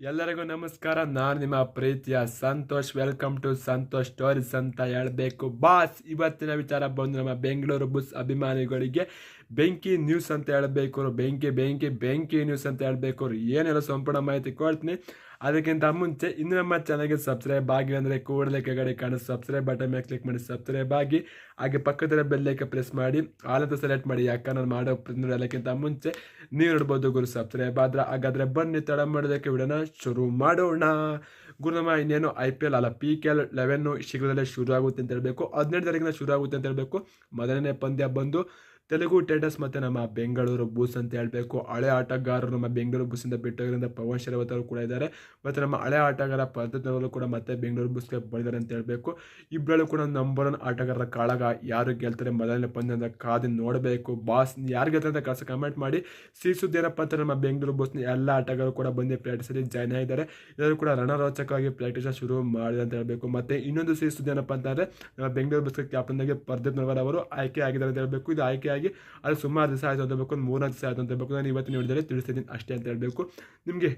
ಎಲ್ಲರಿಗೂ ನಮಸ್ಕಾರ. ನಾನು ನಿಮ್ಮ ಪ್ರೀತಿಯ Santosh. Welcome to Santosh stories ಅಂತ ಹೇಳಬೇಕು. ಬಾಸ್, ಇವತ್ತಿನ ವಿಚಾರ ಬಂದು ನಮ್ಮ ಬೆಂಗಳೂರು ಬುಸ್ ಅಭಿಮಾನಿಗಳಿಗೆ ಬೆಂಕಿ ನ್ಯೂಸ್ ಅಂತ ಹೇಳಬೇಕು ಬೆಂಕಿ ಬೆಂಕಿ ಬೆಂಕಿ ನ್ಯೂಸ್ ಅಂತ ಹೇಳಬೇಕು ಏನೆಲ್ಲ ಸಂಪೂರ್ಣ ಮಾಹಿತಿ ಕೊಡ್ತೀನಿ. ಅದಕ್ಕಿಂತ ಮುಂಚೆ ಇನ್ನು ನಮ್ಮ ಚಾನಲ್ಗೆ ಸಬ್ಸ್ಕ್ರೈಬ್ ಆಗಿ ಅಂದರೆ ಕೂಡಲೇ ಕೆಗಡೆ ಕಾಣೋ ಸಬ್ಸ್ಕ್ರೈಬ್ ಬಟನ್ ಮೇಲೆ ಕ್ಲಿಕ್ ಮಾಡಿ ಸಬ್ಸ್ಕ್ರೈಬ್ ಆಗಿ, ಹಾಗೆ ಪಕ್ಕದ ಬೆಲ್ಲೈಕೆ ಪ್ರೆಸ್ ಮಾಡಿ ಅಂತ ಸೆಲೆಕ್ಟ್ ಮಾಡಿ, ಯಾಕಂದ್ರೆ ನಾನು ಮಾಡೋ ಎಲ್ಲಕ್ಕಿಂತ ಮುಂಚೆ ನೀವು ನೋಡ್ಬೋದು ಗುರು ಸಬ್ಸ್ಕ್ರೈಬ್ ಆದ್ರೆ ಹಾಗಾದರೆ ಬನ್ನಿ, ತಡ ಮಾಡೋದಕ್ಕೆ ವಿಡೋಣ ಶುರು ಮಾಡೋಣ. ಗುರು ನಮ್ಮ ಇನ್ನೇನು ಐ ಪಿ ಎಲ್ ಅಲ್ಲ ಪಿ ಕೆ ಎಲ್ ಲೆವೆನ್ನು ಶೀಘ್ರದಲ್ಲೇ ಶುರು ಆಗುತ್ತೆ ಅಂತ ಹೇಳಬೇಕು. ಹದಿನೆಂಟು ತಾರೀಕಿನ ಶುರು ಆಗುತ್ತೆ ಅಂತ ಹೇಳಬೇಕು. ಮೊದಲನೇ ಪಂದ್ಯ ಬಂದು ತೆಲುಗು ಟೇಟಸ್ ಮತ್ತು ನಮ್ಮ ಬೆಂಗಳೂರು ಬೂಸ್ ಅಂತ ಹೇಳಬೇಕು. ಹಳೆ ಆಟಗಾರರು ನಮ್ಮ ಬೆಂಗಳೂರು ಬೂಸಿಂದ ಬಿಟ್ಟೋದ್ರಿಂದ ಪವನ್ ಶರವತ್ ಕೂಡ ಇದ್ದಾರೆ. ಮತ್ತು ನಮ್ಮ ಹಳೆ ಆಟಗಾರ ಪದ್ಧತಿಯವರು ಕೂಡ ಮತ್ತೆ ಬೆಂಗಳೂರು ಬೂಸ್ಗೆ ಬಂದಿದ್ದಾರೆ ಅಂತ ಹೇಳಬೇಕು. ಇಬ್ಬರಲ್ಲೂ ಕೂಡ ನಂಬರ್ ಒನ್ ಆಟಗಾರರ ಕಾಳಗ ಯಾರು ಗೆಲ್ತಾರೆ ಮೊದಲನೇ ಪಂದ್ಯದ ಕಾದು ನೋಡಬೇಕು. ಬಾಸ್ ಯಾರು ಗೆಲ್ತಾರೆ ಅಂತ ಕಳ್ಸ ಕಮೆಂಟ್ ಮಾಡಿ. ಸಿ ಸುದ್ದಿ ಅಂತ ನಮ್ಮ ಬೆಂಗಳೂರು ಬೂಸ್ನ ಎಲ್ಲ ಆಟಗಾರರು ಕೂಡ ಬಂದು ಪ್ರಾಕ್ಟೀಸಲ್ಲಿ ಜಾಯ್ನ್ ಆಗಿದ್ದಾರೆ. ಎಲ್ಲರೂ ಕೂಡ ರಣರೋಚಕವಾಗಿ ಪ್ರಾಕ್ಟೀಸ್ ಶುರು ಮಾಡಿದೆ ಅಂತ ಹೇಳಬೇಕು. ಮತ್ತು ಇನ್ನೊಂದು ಸಿ ಸುದ್ದಿ ಏನಪ್ಪ ಅಂತಂದರೆ ನಮ್ಮ ಬೆಂಗಳೂರು ಬೂಸ್ಗೆ ಕ್ಯಾಪ್ಟನ್ ಆಗಿ ಪ್ರದೀಪ್ ನವರ್ ಅವರು ಆಯ್ಕೆ ಆಗಿದ್ದಾರೆ ಅಂತ ಹೇಳಬೇಕು. ಇದು ಆಯ್ಕೆಯಾಗಿ ಅದು ಸುಮಾರು ದಿವಸ ಆಯಿತು ಅಂತ ಬೇಕು ಮೂರ್ನಾಲ್ಕು ದಿವಸ ಆಯಿತು ಅಂತ ಬೇಕು ನಾನು ಇವತ್ತು ವಿಡಿಯೋದಲ್ಲಿ ತಿಳಿಸ್ತಿದ್ದೀನಿ ಅಷ್ಟೇ ಅಂತ ಹೇಳಬೇಕು. ನಿಮಗೆ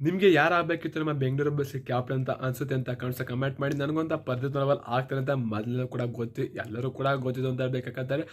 ನಿಮಗೆ ಯಾರು ಆಗಬೇಕಿತ್ತು ನಮ್ಮ ಬೆಂಗಳೂರು ಬಸ್ ಕ್ಯಾಪ್ಟನ್ ಅಂತ ಅನ್ಸುತ್ತೆ ಅಂತ ಕಾಣಿಸ ಕಮೆಂಟ್ ಮಾಡಿ. ನನಗೊಂದು ಪ್ರದೀಪ್ ನವಲ್ ಆಗ್ತಾರೆ ಅಂತ ಮೊದಲು ಕೂಡ ಗೊತ್ತು, ಎಲ್ಲರೂ ಕೂಡ ಗೊತ್ತಿದ್ದು ಅಂತ ಹೇಳ್ಬೇಕಾದ್ರೆ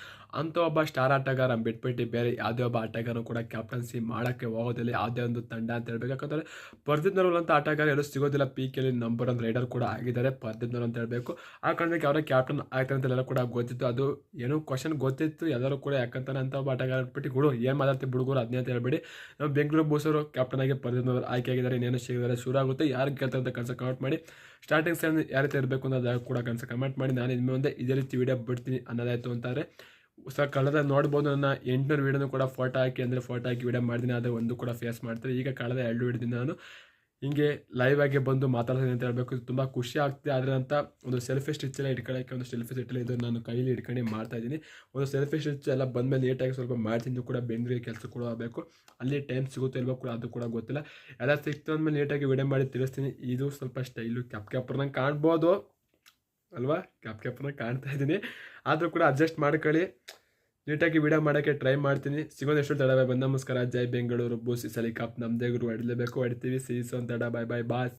ಅಂಥ ಒಬ್ಬ ಸ್ಟಾರ್ ಆಟಗಾರ ಬಿಟ್ಬಿಟ್ಟು ಬೇರೆ ಯಾವುದೇ ಒಬ್ಬ ಆಟಗಾರ ಕೂಡ ಕ್ಯಾಪ್ಟನ್ಸಿ ಮಾಡೋಕ್ಕೆ ಹೋಗೋದಿಲ್ಲ. ಯಾವುದೇ ಒಂದು ತಂಡ ಅಂತ ಹೇಳ್ಬೇಕು ಪರ್ದಿತ್ ಅಂತ ಆಟಗಾರ ಎಲ್ಲೂ ಸಿಗೋದಿಲ್ಲ. ಪಿ ಕೆಲಿ ನಂಬರ್ ಒಂದು ರೈಡರ್ ಕೂಡ ಆಗಿದ್ದಾರೆ ಪರ್ದಿತ್ ಅಂತ ಹೇಳಬೇಕು. ಆ ಕಾರಣಕ್ಕೆ ಅವರ ಕ್ಯಾಪ್ಟನ್ ಆಗ್ತಾರೆ ಅಂತ ಎಲ್ಲರೂ ಕೂಡ ಗೊತ್ತಿತ್ತು. ಅದು ಏನೋ ಕ್ವಶನ್ ಗೊತ್ತಿತ್ತು. ಎಲ್ಲರೂ ಕೂಡ ಯಾಕಂತಾನೆ ಅಂತ ಒಬ್ಬ ಆಟಗಾರ ಬಿಟ್ಟು ಗುಡು ಏನು ಮಾತಾಡ್ತೀವಿ ಬಿಡುಗರು? ಅದನ್ನೇ ಅಂತ ಹೇಳ್ಬೇಡಿ. ನಾವು ಬೆಂಗಳೂರು ಬೋಸರು ಕ್ಯಾಪ್ಟನ್ ಆಗಿ ಪರ್ದಿತ್ ನರ್ವಲ್ ಆಯ್ಕೆ ಆಗಿದ್ದಾರೆ ಇನ್ನೇನು ಹೇಗಿದ್ದಾರೆ ಶುರು ಆಗುತ್ತೆ ಯಾರು ಗೆಲ್ತಾರೆ ಅಂತ ಕನಸ ಕಮೆಂಟ್ ಮಾಡಿ. ಸ್ಟಾರ್ಟಿಂಗ್ ಸೈನ್ ಯಾವ ರೀತಿ ಇರಬೇಕು ಅನ್ನೋದು ಕೂಡ ಕನಸ ಕಮೆಂಟ್ ಮಾಡಿ. ನಾನು ಇನ್ನು ಮುಂದೆ ಇದೇ ರೀತಿ ವೀಡಿಯೋ ಬಿಡ್ತೀನಿ ಅನ್ನೋದಾಯಿತು ಅಂತಾರೆ. ಸರ್ ಕಳೆದ ನೋಡ್ಬೋದು ನನ್ನ ಎಂಟುನೂರು ವೀಡಿಯೋನು ಕೂಡ ಫೋಟೋ ಹಾಕಿ ಅಂದರೆ ಫೋಟೋ ಹಾಕಿ ವೀಡಿಯೋ ಮಾಡಿದ್ದೀನಿ ಆದರೆ ಒಂದು ಕೂಡ ಫೇಸ್ ಮಾಡ್ತಾರೆ. ಈಗ ಕಳೆದ ಎರಡು ವೀಡಿಯೋದಿಂದ ನಾನು ಹಿಂಗೆ ಲೈವ್ ಆಗಿ ಬಂದು ಮಾತಾಡ್ತೀನಿ ಅಂತ ಹೇಳಬೇಕು. ತುಂಬ ಖುಷಿ ಆಗ್ತಿದೆ. ಆದರೆ ಅಂತ ಒಂದು ಸೆಲ್ಫಿ ಸ್ಟಿಚ್ ಎಲ್ಲ ಇಟ್ಕೊಳ್ಳೋಕ್ಕೆ ಒಂದು ಸೆಲ್ಫಿ ಸ್ಟಿಚ್ ಇದು ನಾನು ಕೈಲಿ ಇಟ್ಕೊಂಡು ಮಾಡ್ತಾ ಇದ್ದೀನಿ. ಒಂದು ಸೆಲ್ಫಿ ಸ್ಟಿಚ್ ಎಲ್ಲ ಬಂದಮೇಲೆ ನೀಟಾಗಿ ಸ್ವಲ್ಪ ಮಾಡ್ತೀನಿ. ಕೂಡ ಬೆಂಗಳೂರಿಗೆ ಕೆಲಸ ಕೂಡ ಆಗಬೇಕು. ಅಲ್ಲಿ ಟೈಮ್ ಸಿಗುತ್ತೆ ಇಲ್ವೋ ಕೂಡ ಅದು ಕೂಡ ಗೊತ್ತಿಲ್ಲ. ಎಲ್ಲ ಸಿಕ್ತು ಅಂದಮೇಲೆ ನೀಟಾಗಿ ವಿಡಿಯೋ ಮಾಡಿ ತಿಳಿಸ್ತೀನಿ. ಇದು ಸ್ವಲ್ಪ ಸ್ಟೈಲು ಕ್ಯಾಪ್ ಕ್ಯಾಪ್ರನ್ನ ಕಾಣ್ಬೋದು. ಅಲ್ವಾ? ಕ್ಯಾಪ್ ಕ್ಯಾಪ್ರನ್ನ ಕಾಣ್ತಾ ಇದ್ದೀನಿ. ಆದರೂ ಕೂಡ ಅಡ್ಜಸ್ಟ್ ಮಾಡ್ಕೊಳ್ಳಿ. ನೀಟಾಗಿ ವಿಡಿಯೋ ಮಾಡೋಕ್ಕೆ ಟ್ರೈ ಮಾಡ್ತೀನಿ. ಸಿಗೋದು ಎಷ್ಟು ತಡ ಬಂದ ನಮಸ್ಕಾರ. ಜೈ ಬೆಂಗಳೂರು. ಬೂಸಿ ಸಲಿ ಕಪ್ ನಮ್ಮದೇ ಗುರು ಹೊಡಿಲೇಬೇಕು ಹೊಡಿತೀವಿ ಸೀಸು ತಡ ಬಾಯ್. ಬಾಯ್. ಬಾಸ್